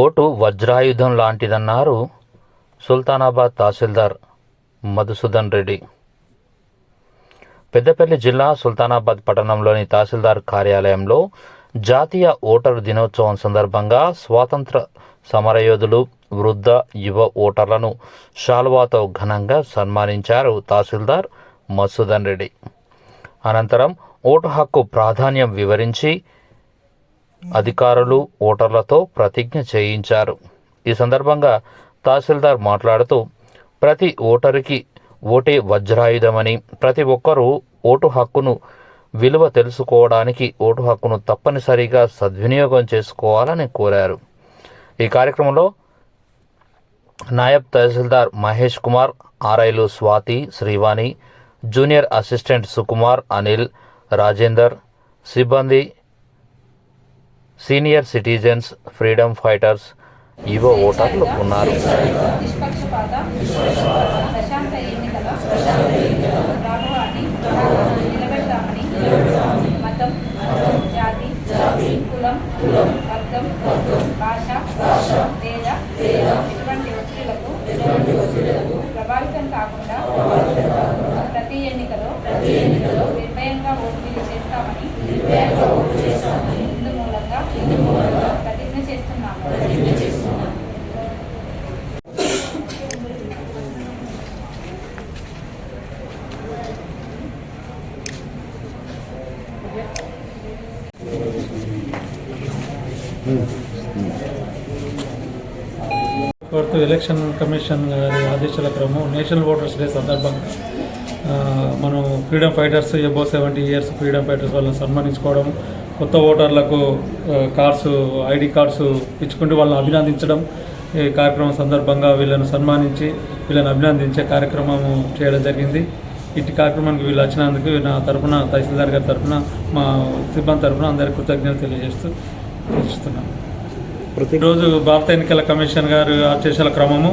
Vote వజ్రాయుధం లాంటిదన్నారు సుల్తానాబాద్ తహసీల్దార్ మధుసూదన్ రెడ్డి. పెద్దపల్లి జిల్లా సుల్తానాబాద్ పట్టణంలోని తహసీల్దార్ కార్యాలయంలో జాతీయ ఓటరు దినోత్సవం సందర్భంగా స్వాతంత్ర సమరయోధులు వృద్ధ యువ ఓటర్లను షాల్వాతో ఘనంగా సన్మానించారు తహసీల్దార్ మధుసూదన్ రెడ్డి. అనంతరం ఓటు హక్కు ప్రాధాన్యం వివరించి అధికారులు ఓటర్లతో ప్రతిజ్ఞ చేయించారు. ఈ సందర్భంగా తహసీల్దార్ మాట్లాడుతూ ప్రతి ఓటరుకి ఓటే వజ్రాయుధమని ప్రతి ఒక్కరూ ఓటు హక్కును విలువ తెలుసుకోవడానికి ఓటు హక్కును తప్పనిసరిగా సద్వినియోగం చేసుకోవాలని కోరారు. ఈ కార్యక్రమంలో నాయబ్ తహసీల్దార్ మహేష్ కుమార్ ఆర్ఐలు స్వాతి శ్రీవాణి జూనియర్ అసిస్టెంట్ సుకుమార్ అనిల్ రాజేందర్ సిబ్బంది సీనియర్ సిటిజన్స్ ఫ్రీడమ్ ఫైటర్స్ యువ ఓటర్లు ఉన్నారు. ప్రభావితం కాకుండా ప్రతి ఎన్నికలో నిర్భయంగా ఓటు చేస్తామని ప్రతిజ్ఞ చేస్తున్నాము ఎలక్షన్ కమిషన్ గారి ఆదేశాల క్రమం నేషనల్ ఓటర్స్ డే సందర్భంగా మనం freedom fighters above seventy years freedom fighters వాళ్ళని సన్మానించుకోవడం కొత్త ఓటర్లకు కార్డ్స్ ఐడి కార్డ్స్ ఇచ్చుకుంటూ వాళ్ళని అభినందించడం ఈ కార్యక్రమం సందర్భంగా వీళ్ళను సన్మానించి వీళ్ళని అభినందించే కార్యక్రమం చేయడం జరిగింది. ఇటు కార్యక్రమానికి వీళ్ళు వచ్చినందుకు నా తరపున తహసీల్దార్ గారి తరపున మా సిబ్బంది తరపున అందరికీ కృతజ్ఞతలు తెలియజేస్తూ తెలుస్తున్నాను ప్రతిరోజు భారత ఎన్నికల కమిషన్ గారు ఆదేశాల క్రమము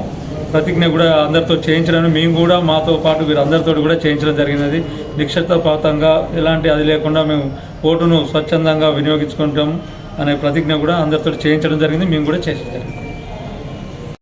ప్రతిజ్ఞ కూడా అందరితో చేయించడం మేము కూడా మాతో పాటు వీరందరితో కూడా చేయించడం జరిగినది. నిక్షతపాతంగా ఎలాంటి అది లేకుండా మేము ఓటును స్వచ్ఛందంగా వినియోగించుకుంటాం అనే ప్రతిజ్ఞ కూడా అందరితో చేయించడం జరిగింది. మేము కూడా చేసడం జరిగింది